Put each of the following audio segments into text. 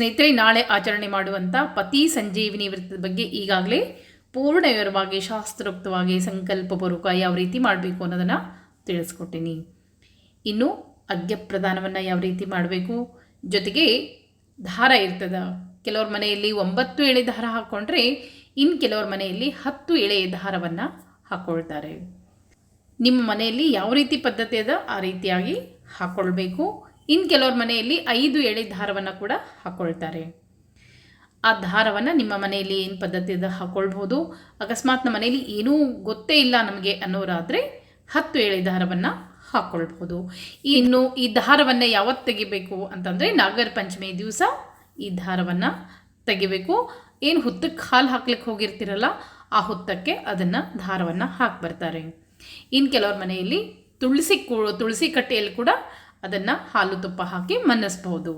ಸ್ನೇಹಿತರೆ, ನಾಳೆ ಆಚರಣೆ ಮಾಡುವಂಥ ಪತಿ ಸಂಜೀವಿನಿ ವ್ರತದ ಬಗ್ಗೆ ಈಗಾಗಲೇ ಪೂರ್ಣ ವಿವರವಾಗಿ ಶಾಸ್ತ್ರೋಕ್ತವಾಗಿ ಸಂಕಲ್ಪಪೂರ್ವಕ ಯಾವ ರೀತಿ ಮಾಡಬೇಕು ಅನ್ನೋದನ್ನು ತಿಳಿಸ್ಕೊಟ್ಟಿನಿ. ಇನ್ನು ಅಗ್ಗ ಪ್ರದಾನವನ್ನು ಯಾವ ರೀತಿ ಮಾಡಬೇಕು? ಜೊತೆಗೆ ದಾರ ಇರ್ತದ. ಕೆಲವ್ರ ಮನೆಯಲ್ಲಿ ಒಂಬತ್ತು ಎಳೆ ದಾರ ಹಾಕ್ಕೊಂಡ್ರೆ ಇನ್ನು ಕೆಲವ್ರ ಮನೆಯಲ್ಲಿ ಹತ್ತು ಎಳೆ ದಾರವನ್ನು ಹಾಕ್ಕೊಳ್ತಾರೆ ನಿಮ್ಮ ಮನೆಯಲ್ಲಿ ಯಾವ ರೀತಿ ಪದ್ಧತಿ ಅದ? ಆ ರೀತಿಯಾಗಿ ಹಾಕ್ಕೊಳ್ಬೇಕು ಇನ್ನು ಕೆಲವ್ರ ಮನೆಯಲ್ಲಿ ಐದು ಎಳೆ ದಾರವನ್ನು ಕೂಡ ಹಾಕ್ಕೊಳ್ತಾರೆ ಆ ದಾರವನ್ನು ನಿಮ್ಮ ಮನೆಯಲ್ಲಿ ಏನು ಪದ್ಧತಿಯಿಂದ ಹಾಕ್ಕೊಳ್ಬೋದು ಅಕಸ್ಮಾತ್ ನಮ್ಮ ಮನೆಯಲ್ಲಿ ಏನೂ ಗೊತ್ತೇ ಇಲ್ಲ ನಮಗೆ ಅನ್ನೋರಾದರೆ ಹತ್ತು ಎಳೆ ದಾರವನ್ನು ಹಾಕ್ಕೊಳ್ಬೋದು ಇನ್ನು ಈ ದಾರವನ್ನು ಯಾವತ್ತು ತೆಗಿಬೇಕು ಅಂತಂದರೆ ನಾಗರ ಪಂಚಮಿ ದಿವಸ ಈ ದಾರವನ್ನು ತೆಗಿಬೇಕು. ಏನು ಹುತ್ತಕ್ಕೆ ಹಾಲು ಹಾಕ್ಲಿಕ್ಕೆ ಹೋಗಿರ್ತೀರಲ್ಲ, ಆ ಹುತ್ತಕ್ಕೆ ಅದನ್ನು ದಾರವನ್ನು ಹಾಕಿ ಬರ್ತಾರೆ. ಇನ್ನು ಕೆಲವ್ರ ಮನೆಯಲ್ಲಿ ತುಳಸಿ ಕೂ, ತುಳಸಿ ಕಟ್ಟೆಯಲ್ಲಿ ಕೂಡ ಅದನ್ನು ಹಾಲು ತುಪ್ಪ ಹಾಕಿ ಮನ್ನಿಸ್ಬೋದು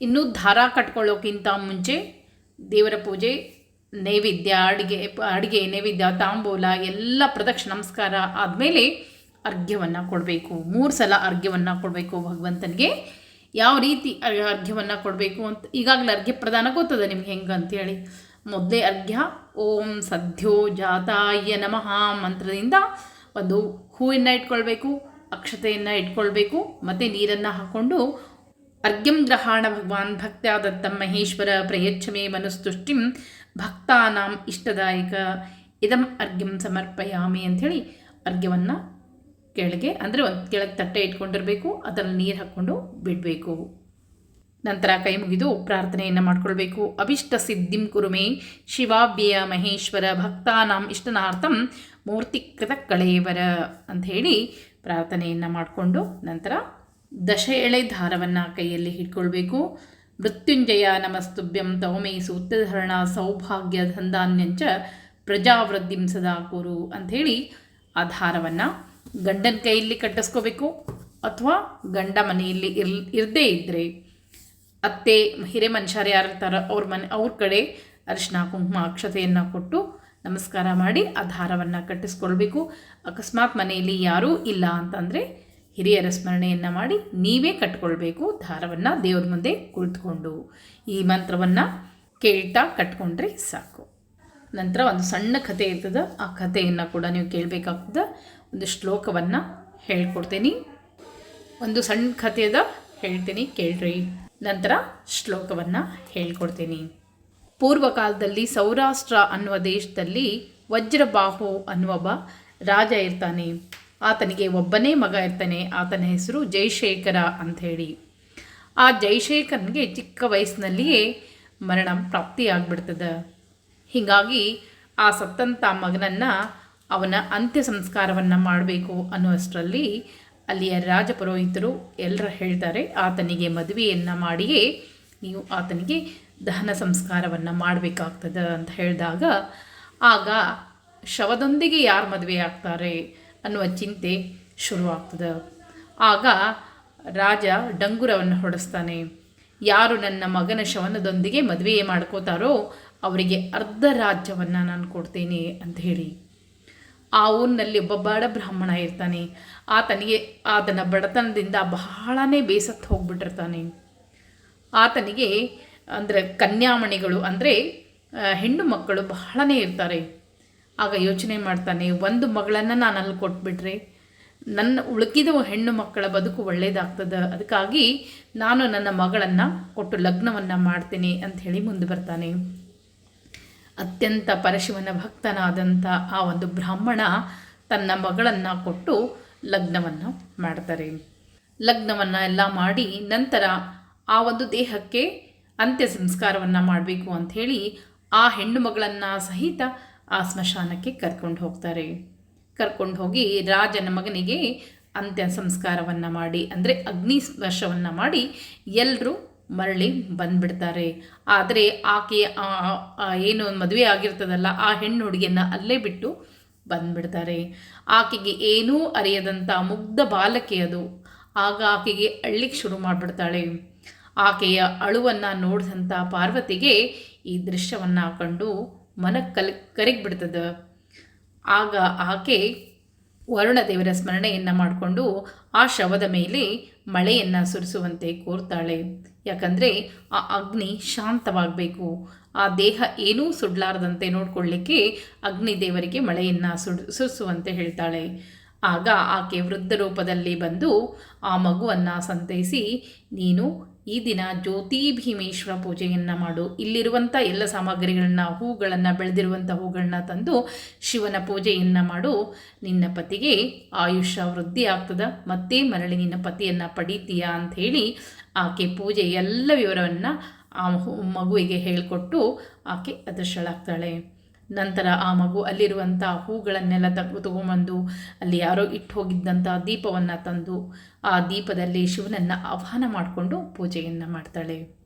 ಇನ್ನು ದಾರ ಕಟ್ಕೊಳ್ಳೋಕ್ಕಿಂತ ಮುಂಚೆ ದೇವರ ಪೂಜೆ, ನೈವೇದ್ಯ, ಅಡುಗೆ ಅಡುಗೆ, ನೈವೇದ್ಯ, ತಾಂಬೂಲ, ಎಲ್ಲ ಪ್ರದಕ್ಷ ನಮಸ್ಕಾರ ಆದಮೇಲೆ ಅರ್ಘ್ಯವನ್ನು ಕೊಡಬೇಕು. ಮೂರು ಸಲ ಅರ್ಘ್ಯವನ್ನು ಕೊಡಬೇಕು ಭಗವಂತನಿಗೆ. ಯಾವ ರೀತಿ ಅರ್ಘ್ಯವನ್ನು ಕೊಡಬೇಕು ಅಂತ ಈಗಾಗಲೇ ಅರ್ಘ್ಯ ಪ್ರದಾನ ಗೊತ್ತದೆ ನಿಮ್ಗೆ ಹೆಂಗೆ ಅಂತೇಳಿ ಮೊದಲೇ ಅರ್ಘ್ಯ, ಓಂ ಸದ್ಯೋ ಜಾತಾಯ ನಮಃ ಮಂತ್ರದಿಂದ ಒಂದು ಹೂವಿನ ಇಟ್ಕೊಳ್ಬೇಕು. ಅಕ್ಷತೆಯನ್ನು ಇಟ್ಕೊಳ್ಬೇಕು, ಮತ್ತು ನೀರನ್ನು ಹಾಕ್ಕೊಂಡು ಅರ್ಘ್ಯಂ ಗ್ರಹಾಣ ಭಗವಾನ್ ಭಕ್ತ್ಯಾದತ್ತಂ ಮಹೇಶ್ವರ ಪ್ರಯಚ್ಛಮೇ ಮನುಸ್ತುಷ್ಟಿಂ ಭಕ್ತಾನಾಂ ಇಷ್ಟದಾಯಕ. ಇದಂ ಅರ್ಘ್ಯಂ ಸಮರ್ಪಯಾಮಿ ಅಂಥೇಳಿ ಅರ್ಘ್ಯವನ್ನು ಕೆಳಗೆ, ಅಂದರೆ ಒಂದು ಕೆಳಗೆ ತಟ್ಟೆ ಇಟ್ಕೊಂಡಿರಬೇಕು, ಅದರಲ್ಲಿ ನೀರು ಹಾಕ್ಕೊಂಡು ಬಿಡಬೇಕು. ನಂತರ ಕೈ ಮುಗಿದು ಪ್ರಾರ್ಥನೆಯನ್ನು ಮಾಡಿಕೊಳ್ಬೇಕು. ಅಭಿಷ್ಟ ಸಿದ್ಧಿಂ ಕುರುಮೆ ಶಿವಾಭ್ಯ ಮಹೇಶ್ವರ ಭಕ್ತಾನಾಂ ಇಷ್ಟನಾರ್ಥಂ ಮೂರ್ತಿಕೃತ ಕಳೆಯವರ ಅಂಥೇಳಿ ಪ್ರಾರ್ಥನೆಯನ್ನು ಮಾಡಿಕೊಂಡು ನಂತರ ದಶ ಎಳೆ ದಾರವನ್ನು ಕೈಯಲ್ಲಿ ಹಿಡ್ಕೊಳ್ಬೇಕು. ಮೃತ್ಯುಂಜಯ ನಮಸ್ತುಭ್ಯಂ ತೌಮೈ ಸೂತ್ರಧರಣ ಸೌಭಾಗ್ಯ ಧಂದಾನ್ಯಂಚ ಪ್ರಜಾವೃದ್ಧಿಂ ಸದಾ ಕೂರು ಅಂಥೇಳಿ ಆ ದಾರವನ್ನು ಗಂಡನ ಕೈಯಲ್ಲಿ ಕಟ್ಟಿಸ್ಕೋಬೇಕು ಅಥವಾ ಗಂಡ ಮನೆಯಲ್ಲಿ ಇರ್, ಇರದೇ ಇದ್ದರೆ ಅತ್ತೆ ಹಿರೇ ಮನುಷ್ಯರು ಯಾರು ಇರ್ತಾರೋ ಅವ್ರ ಮನೆ, ಅವ್ರ ಕಡೆ ಅರಿಶಿನ, ಕುಂಕುಮ, ಅಕ್ಷತೆಯನ್ನು ಕೊಟ್ಟು ನಮಸ್ಕಾರ ಮಾಡಿ ಆ ದಾರವನ್ನು ಕಟ್ಟಿಸ್ಕೊಳ್ಬೇಕು. ಅಕಸ್ಮಾತ್ ಮನೆಯಲ್ಲಿ ಯಾರೂ ಇಲ್ಲ ಅಂತಂದರೆ ಹಿರಿಯರ ಸ್ಮರಣೆಯನ್ನು ಮಾಡಿ ನೀವೇ ಕಟ್ಕೊಳ್ಬೇಕು ದಾರವನ್ನು ದೇವ್ರ ಮುಂದೆ ಕುಳಿತುಕೊಂಡು. ಈ ಮಂತ್ರವನ್ನು ಕೇಳ್ತಾ ಕಟ್ಕೊಂಡ್ರೆ ಸಾಕು. ನಂತರ ಒಂದು ಸಣ್ಣ ಕಥೆ ಇರ್ತದೆ, ಆ ಕಥೆಯನ್ನು ಕೂಡ ನೀವು ಕೇಳಬೇಕಾಗ್ತದೆ. ಒಂದು ಶ್ಲೋಕವನ್ನು ಹೇಳ್ಕೊಡ್ತೀನಿ. ಒಂದು ಸಣ್ಣ ಕಥೆಯದ ಹೇಳ್ತೀನಿ, ಕೇಳ್ರಿ. ನಂತರ ಶ್ಲೋಕವನ್ನು ಹೇಳ್ಕೊಡ್ತೀನಿ. ಪೂರ್ವಕಾಲದಲ್ಲಿ ಸೌರಾಷ್ಟ್ರ ಅನ್ನುವ ದೇಶದಲ್ಲಿ ವಜ್ರಬಾಹು ಅನ್ನುವ ರಾಜ ಇರ್ತಾನೆ. ಆತನಿಗೆ ಒಬ್ಬನೇ ಮಗ ಇರ್ತಾನೆ. ಆತನ ಹೆಸರು ಜಯಶೇಖರ ಅಂಥೇಳಿ ಆ ಜಯಶೇಖರನಿಗೆ ಚಿಕ್ಕ ವಯಸ್ಸಿನಲ್ಲಿಯೇ ಮರಣ ಪ್ರಾಪ್ತಿಯಾಗ್ಬಿಡ್ತದೆ. ಹೀಗಾಗಿ ಆ ಸತ್ತಂಥ ಮಗನನ್ನು ಅವನ ಅಂತ್ಯ ಸಂಸ್ಕಾರವನ್ನು ಮಾಡಬೇಕು ಅನ್ನುವಷ್ಟರಲ್ಲಿ ಅಲ್ಲಿಯ ರಾಜಪುರೋಹಿತರು ಎಲ್ಲರ ಹೇಳ್ತಾರೆ, ಆತನಿಗೆ ಮದುವೆಯನ್ನು ಮಾಡಿಯೇ ನೀವು ಆತನಿಗೆ ದಹನ ಸಂಸ್ಕಾರವನ್ನು ಮಾಡಬೇಕಾಗ್ತದೆ ಅಂತ ಹೇಳಿದಾಗ, ಆಗ ಶವದೊಂದಿಗೆ ಯಾರು ಮದುವೆ ಆಗ್ತಾರೆ ಅನ್ನುವ ಚಿಂತೆ ಶುರುವಾಗ್ತದೆ. ಆಗ ರಾಜ ಡಂಗುರವನ್ನು ಹೊಡೆಸ್ತಾನೆ. ಯಾರು ನನ್ನ ಮಗನ ಶವನದೊಂದಿಗೆ ಮದುವೆ ಮಾಡ್ಕೋತಾರೋ ಅವರಿಗೆ ಅರ್ಧ ರಾಜ್ಯವನ್ನು ನಾನು ಕೊಡ್ತೇನೆ ಅಂತ ಹೇಳಿ. ಆ ಊರಿನಲ್ಲಿ ಒಬ್ಬ ಬಡ ಬ್ರಾಹ್ಮಣ ಇರ್ತಾನೆ. ಆತನಿಗೆ, ಆತನ ಬಡತನದಿಂದ ಬಹಳನೇ ಬೇಸತ್ತು ಹೋಗ್ಬಿಟ್ಟಿರ್ತಾನೆ. ಆತನಿಗೆ ಅಂದರೆ ಕನ್ಯಾಮಣಿಗಳು ಅಂದರೆ ಹೆಣ್ಣು ಮಕ್ಕಳು ಬಹಳನೇ ಇರ್ತಾರೆ. ಆಗ ಯೋಚನೆ ಮಾಡ್ತಾನೆ, ಒಂದು ಮಗಳನ್ನು ನಾನು ಅಲ್ಲಿ ಕೊಟ್ಬಿಟ್ರೆ, ನನ್ನ ಉಳುಕಿದ ಹೆಣ್ಣು ಮಕ್ಕಳ ಬದುಕು ಒಳ್ಳೆಯದಾಗ್ತದೆ ಅದಕ್ಕಾಗಿ ನಾನು ನನ್ನ ಮಗಳನ್ನು ಕೊಟ್ಟು ಲಗ್ನವನ್ನು ಮಾಡ್ತೀನಿ ಅಂತ ಹೇಳಿ ಮುಂದೆ ಬರ್ತಾನೆ. ಅತ್ಯಂತ ಪರಶಿವನ ಭಕ್ತನಾದಂಥ ಆ ಒಂದು ಬ್ರಾಹ್ಮಣ ತನ್ನ ಮಗಳನ್ನು ಕೊಟ್ಟು ಲಗ್ನವನ್ನು ಮಾಡ್ತಾರೆ. ಲಗ್ನವನ್ನು ಎಲ್ಲ ಮಾಡಿ ನಂತರ ಆ ಒಂದು ದೇಹಕ್ಕೆ ಅಂತ್ಯ ಸಂಸ್ಕಾರವನ್ನು ಮಾಡಬೇಕು ಅಂಥೇಳಿ ಆ ಹೆಣ್ಣು ಮಗಳನ್ನು ಸಹಿತ ಆ ಸ್ಮಶಾನಕ್ಕೆ ಕರ್ಕೊಂಡು ಹೋಗ್ತಾರೆ. ಕರ್ಕೊಂಡು ಹೋಗಿ ರಾಜನ ಮಗನಿಗೆ ಅಂತ್ಯ ಸಂಸ್ಕಾರವನ್ನು ಮಾಡಿ, ಅಂದರೆ ಅಗ್ನಿ ಸ್ಪರ್ಶವನ್ನು ಮಾಡಿ ಎಲ್ಲರೂ ಮರಳಿ ಬಂದ್ಬಿಡ್ತಾರೆ. ಆದರೆ ಆಕೆ ಏನು ಮದುವೆ ಆಗಿರ್ತದಲ್ಲ, ಆ ಹೆಣ್ಣು ಹುಡುಗಿಯನ್ನು ಅಲ್ಲೇ ಬಿಟ್ಟು ಬಂದ್ಬಿಡ್ತಾರೆ. ಆಕೆಗೆ ಏನೂ ಅರಿಯದಂಥ ಮುಗ್ಧ ಬಾಲಕಿ ಅದು. ಆಗ ಆಕೆಗೆ ಅಳ್ಳಿಕ್ಕೆ ಶುರು ಮಾಡಿಬಿಡ್ತಾಳೆ. ಆಕೆಯ ಅಳುವನ್ನು ನೋಡಿದಂಥ ಪಾರ್ವತಿಗೆ ಈ ದೃಶ್ಯವನ್ನು ಕಂಡು ಮನ ಕಲ್, ಕರಗಿಬಿಡ್ತದೆ. ಆಗ ಆಕೆ ವರುಣ ದೇವರ ಸ್ಮರಣೆಯನ್ನು ಮಾಡಿಕೊಂಡು ಆ ಶವದ ಮೇಲೆ ಮಳೆಯನ್ನು ಸುರಿಸುವಂತೆ ಕೋರ್ತಾಳೆ. ಯಾಕಂದರೆ ಆ ಅಗ್ನಿ ಶಾಂತವಾಗಬೇಕು. ಆ ದೇಹ ಏನೂ ಸುಡಲಾರದಂತೆ ನೋಡಿಕೊಳ್ಳಿಕ್ಕೆ ಅಗ್ನಿ ದೇವರಿಗೆ ಮಳೆಯನ್ನು ಸುಡ್, ಸುರಿಸುವಂತೆ ಹೇಳ್ತಾಳೆ. ಆಗ ಆಕೆ ವೃದ್ಧ ರೂಪದಲ್ಲಿ ಬಂದು ಆ ಮಗುವನ್ನು ಸಂತೈಸಿ, ನೀನು ಈ ದಿನ ಜ್ಯೋತಿ ಭೀಮೇಶ್ವರ ಪೂಜೆಯನ್ನು ಮಾಡು. ಇಲ್ಲಿರುವಂಥ ಎಲ್ಲ ಸಾಮಗ್ರಿಗಳನ್ನ, ಹೂಗಳನ್ನು ಬೆಳೆದಿರುವಂಥ ಹೂಗಳನ್ನ ತಂದು ಶಿವನ ಪೂಜೆಯನ್ನು ಮಾಡು. ನಿನ್ನ ಪತಿಗೆ ಆಯುಷ್ಯ ವೃದ್ಧಿ ಆಗ್ತದೆ. ಮತ್ತೆ ಮರಳಿ ನಿನ್ನ ಪತಿಯನ್ನು ಪಡೀತೀಯಾ ಅಂಥೇಳಿ ಆಕೆ ಪೂಜೆ ಎಲ್ಲ ವಿವರವನ್ನು ಆ ಮಗುವಿಗೆ ಹೇಳಿಕೊಟ್ಟು ಆಕೆ ಅದೃಷ್ಟಳಾಗ್ತಾಳೆ. ನಂತರ ಆ ಮಗು ಅಲ್ಲಿರುವಂಥ ಹೂಗಳನ್ನೆಲ್ಲ ತಗೊ ತಗೊಂಬಂದು ಅಲ್ಲಿ ಯಾರೋ ಇಟ್ಟು ಹೋಗಿದ್ದಂಥ ದೀಪವನ್ನು ತಂದು ಆ ದೀಪದಲ್ಲಿ ಶಿವನನ್ನು ಆಹ್ವಾನ ಮಾಡಿಕೊಂಡು ಪೂಜೆಯನ್ನು ಮಾಡ್ತಾಳೆ.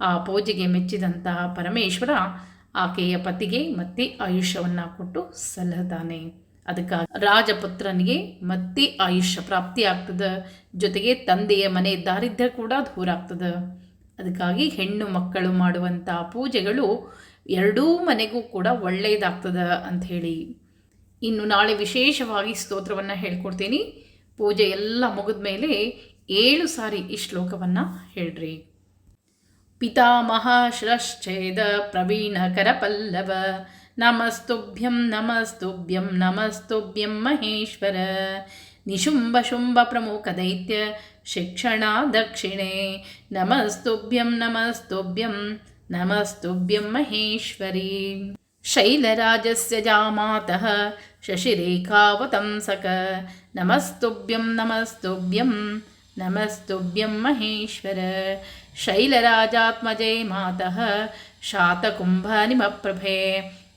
ಆ ಪೂಜೆಗೆ ಮೆಚ್ಚಿದಂತಹ ಪರಮೇಶ್ವರ ಆಕೆಯ ಪತಿಗೆ ಮತ್ತೆ ಆಯುಷ್ಯವನ್ನು ಕೊಟ್ಟು ಸಲ್ಲತಾನೆ ಅದಕ್ಕಾಗಿ ರಾಜಪುತ್ರನಿಗೆ ಮತ್ತೆ ಆಯುಷ್ಯ ಪ್ರಾಪ್ತಿ ಆಗ್ತದೆ ಜೊತೆಗೆ ತಂದೆಯ ಮನೆ ದಾರಿದ್ರ್ಯ ಕೂಡ ದೂರ ಆಗ್ತದೆ ಅದಕ್ಕಾಗಿ ಹೆಣ್ಣು ಮಕ್ಕಳು ಮಾಡುವಂಥ ಪೂಜೆಗಳು ಎರಡೂ ಮನೆಗೂ ಕೂಡ ಒಳ್ಳೆಯದಾಗ್ತದೆ ಅಂಥೇಳಿ ಇನ್ನು ನಾಳೆ ವಿಶೇಷವಾಗಿ ಸ್ತೋತ್ರವನ್ನು ಹೇಳ್ಕೊಡ್ತೀನಿ. ಪೂಜೆ ಎಲ್ಲ ಮುಗಿದ ಮೇಲೆ ಏಳು ಸಾರಿ ಈ ಶ್ಲೋಕವನ್ನು ಹೇಳ್ರಿ. ಪಿತಾಮಹ ಶ್ರಶ್ಚೇದ ಪ್ರವೀಣ ಕರಪಲ್ಲವ. ನಮಸ್ತುಭ್ಯಂ ನಮಸ್ತುಭ್ಯಂ ನಮಸ್ತುಭ್ಯಂ ಮಹೇಶ್ವರ. ನಿಶುಂಭ ಶುಂಭ ಪ್ರಮುಖ ದೈತ್ಯ ಶಿಕ್ಷಣ ದಕ್ಷಿಣೆ. ನಮಸ್ತುಭ್ಯಂ ನಮಸ್ತುಭ್ಯಂ ನಮಸ್ತುಭ್ಯಂ ಮಹೇಶ್ವರಿ ಶೈಲರಾಜಸ್ಯ ಜಾಮಾತಃ ಶಶಿರೇಖಾವತಂಸಕ ನಮಸ್ತುಭ್ಯಂ ನಮಸ್ತುಭ್ಯಂ ನಮಸ್ತುಭ್ಯಂ ಮಹೇಶ್ವರ ಶೈಲರಾಜಾತ್ಮಜೇ ಮಾತಃ ಶಾತಕುಂಭನಿಮಪ್ರಭೆ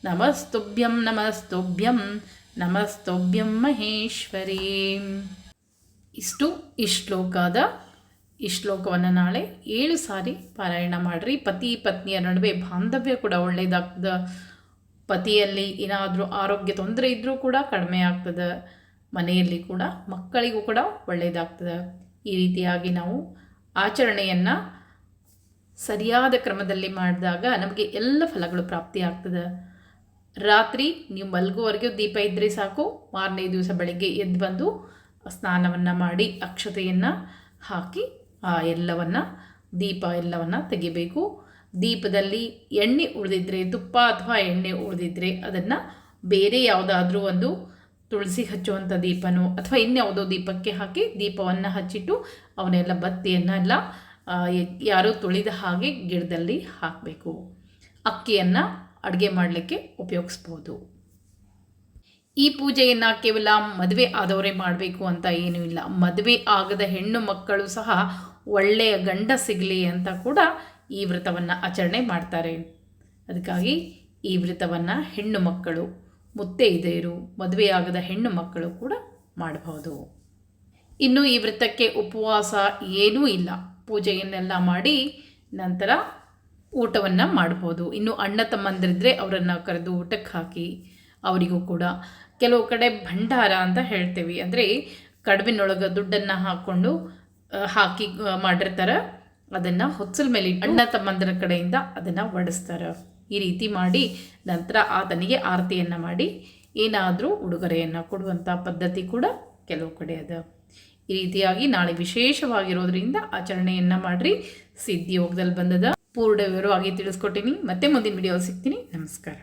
ನಮಸ್ತುಭ್ಯಂ ನಮಸ್ತುಭ್ಯಂ ನಮಸ್ತುಭ್ಯಂ ಮಹೇಶ್ವರಿ ಇಷ್ಟು ಈ ಶ್ಲೋಕದ ಈ ಶ್ಲೋಕವನ್ನು ನಾಳೆ ಏಳು ಸಾರಿ ಪಾರಾಯಣ ಮಾಡಿರಿ. ಪತಿ ಪತ್ನಿಯ ನಡುವೆ ಬಾಂಧವ್ಯ ಕೂಡ ಒಳ್ಳೆಯದಾಗ್ತದೆ ಪತಿಯಲ್ಲಿ ಏನಾದರೂ ಆರೋಗ್ಯ ತೊಂದರೆ ಇದ್ದರೂ ಕೂಡ ಕಡಿಮೆ ಆಗ್ತದೆ. ಮನೆಯಲ್ಲಿ ಕೂಡ ಮಕ್ಕಳಿಗೂ ಕೂಡ ಒಳ್ಳೆಯದಾಗ್ತದೆ ಈ ರೀತಿಯಾಗಿ ನಾವು ಆಚರಣೆಯನ್ನು ಸರಿಯಾದ ಕ್ರಮದಲ್ಲಿ ಮಾಡಿದಾಗ ನಮಗೆ ಎಲ್ಲ ಫಲಗಳು ಪ್ರಾಪ್ತಿಯಾಗ್ತದೆ ರಾತ್ರಿ ನೀವು ಮಲಗುವವರೆಗೂ ದೀಪ ಇದ್ದರೆ ಸಾಕು. ಮಾರನೇ ದಿವಸ ಬೆಳಗ್ಗೆ ಎದ್ದು ಬಂದು ಸ್ನಾನವನ್ನು ಮಾಡಿ ಅಕ್ಷತೆಯನ್ನು ಹಾಕಿ ಎಲ್ಲವನ್ನು ದೀಪ ಎಲ್ಲವನ್ನು ತೆಗಿಬೇಕು. ದೀಪದಲ್ಲಿ ಎಣ್ಣೆ ಉಳಿದಿದ್ರೆ ತುಪ್ಪ ಅಥವಾ ಎಣ್ಣೆ ಉಳಿದಿದ್ರೆ ಅದನ್ನು ಬೇರೆ ಯಾವುದಾದ್ರೂ ಒಂದು ತುಳಸಿ ಹಚ್ಚುವಂಥ ದೀಪನೋ ಅಥವಾ ಇನ್ಯಾವುದೋ ದೀಪಕ್ಕೆ ಹಾಕಿ ದೀಪವನ್ನು ಹಚ್ಚಿಟ್ಟು ಅವನ್ನೆಲ್ಲ ಬತ್ತಿಯನ್ನೆಲ್ಲ ಆ, ಯಾರೋ ತುಳಿದ ಹಾಗೆ ಗಿಡದಲ್ಲಿ ಹಾಕಬೇಕು. ಅಕ್ಕಿಯನ್ನು ಅಡುಗೆ ಮಾಡಲಿಕ್ಕೆ ಉಪಯೋಗಿಸ್ಬೋದು. ಈ ಪೂಜೆಯನ್ನು ಕೇವಲ ಮದುವೆ ಆದವರೇ ಮಾಡಬೇಕು ಅಂತ ಏನೂ ಇಲ್ಲ. ಮದುವೆ ಆಗದ ಹೆಣ್ಣು ಮಕ್ಕಳು ಸಹ ಒಳ್ಳೆಯ ಗಂಡ ಸಿಗಲಿ ಅಂತ ಕೂಡ ಈ ವ್ರತವನ್ನು ಆಚರಣೆ ಮಾಡ್ತಾರೆ. ಅದಕ್ಕಾಗಿ ಈ ವ್ರತವನ್ನು ಹೆಣ್ಣು ಮಕ್ಕಳು ಮುತ್ತೈದೆಯರು ಮದುವೆಯಾಗದ ಹೆಣ್ಣು ಮಕ್ಕಳು ಕೂಡ ಮಾಡಬಹುದು. ಇನ್ನು ಈ ವ್ರತಕ್ಕೆ ಉಪವಾಸ ಏನೂ ಇಲ್ಲ. ಪೂಜೆಯನ್ನೆಲ್ಲ ಮಾಡಿ ನಂತರ ಊಟವನ್ನು ಮಾಡ್ಬೋದು. ಇನ್ನು ಅಣ್ಣ ತಮ್ಮಂದಿರಿದ್ರೆ ಅವರನ್ನು ಕರೆದು ಊಟಕ್ಕೆ ಹಾಕಿ ಅವರಿಗೂ ಕೂಡ. ಕೆಲವು ಕಡೆ ಭಂಡಾರ ಅಂತ ಹೇಳ್ತೀವಿ. ಅಂದರೆ ಕಡುಬಿನೊಳಗೆ ದುಡ್ಡನ್ನು ಹಾಕ್ಕೊಂಡು ಹಾಕಿ ಮಾಡಿರ್ತಾರೆ. ಅದನ್ನು ಹೊಚ್ಚಲ ಮೇಲೆ ಅಣ್ಣ ತಮ್ಮಂದರ ಕಡೆಯಿಂದ ಅದನ್ನು ವಡಿಸ್ತಾರೆ ಈ ರೀತಿ ಮಾಡಿ ನಂತರ ಆತನಿಗೆ ಆರತಿಯನ್ನು ಮಾಡಿ ಏನಾದರೂ ಉಡುಗೊರೆಯನ್ನು ಕೊಡುವಂಥ ಪದ್ಧತಿ ಕೂಡ ಕೆಲವು ಕಡೆ ಅದ. ಈ ರೀತಿಯಾಗಿ ನಾಳೆ ವಿಶೇಷವಾಗಿರೋದ್ರಿಂದ ಆಚರಣೆಯನ್ನು ಮಾಡಿರಿ. ಸಿದ್ಧಿ ಯೋಗದಲ್ಲಿ ಬಂದದ. ಪೂರ್ಣ ವಿವರವಾಗಿ ತಿಳಿಸ್ಕೊಟ್ಟಿನಿ. ಮತ್ತೆ ಮುಂದಿನ ವಿಡಿಯೋ ಸಿಗ್ತೀನಿ. ನಮಸ್ಕಾರ.